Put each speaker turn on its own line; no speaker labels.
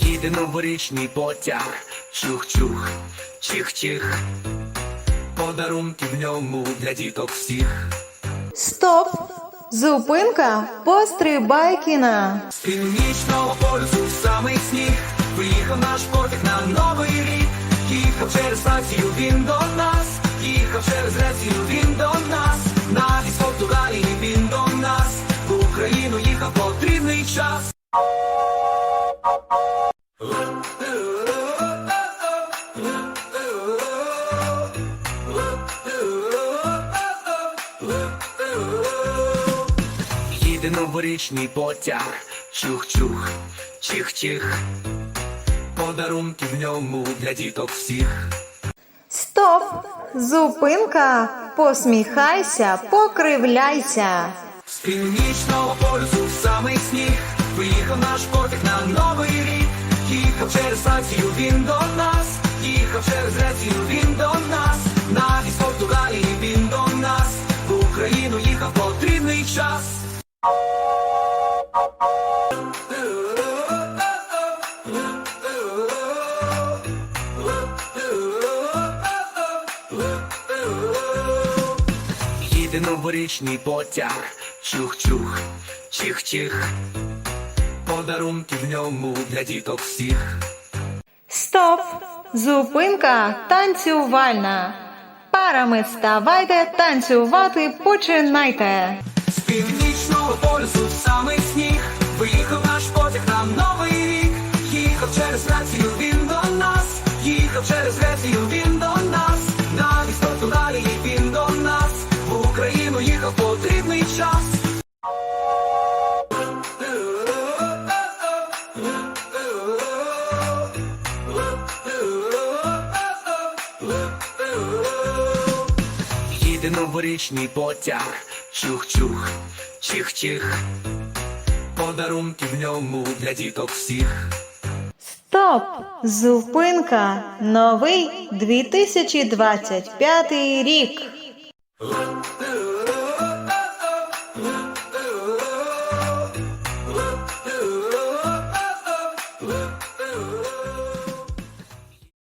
Їде новорічний потяг, чух-чух, чих-чих, подарунки в ньому для діток всіх.
Стоп! Зупинка пострибайкіна.
З північного полюсу в самий сніг Виїхав наш потяг на новий рік Їхав через станцію він до нас. Їхав через Грецію він до нас. Навіть з Португалії він до нас. В Україну їхав потрібний час. Їде новорічний потяг, чух-чух, чих-чих, подарунки в ньому для діток всіх.
Стоп! Зупинка! Посміхайся, покривляйся.
З північного полюсу в самий сніг Виїхав наш потяг на новий рік Їхав через станцію він до нас Їхав через Грецію він до нас Навіть з Португалії він до нас В Україну їхав потрібний час Їде новорічний потяг, чух-чух, чих-чих, подарунки в ньому для діток всіх.
Стоп! Зупинка танцювальна. Парами ставайте, танцювати починайте.
З північного полюсу в самий сніг Виїхав наш потяг на новий рік Їхав через Грецію він до нас Їхав через Грецію він Їде потяг, чух-чух, чих-чих, подарунки в ньому для діток всіх.
Стоп! Зупинка. Новий 2025 рік.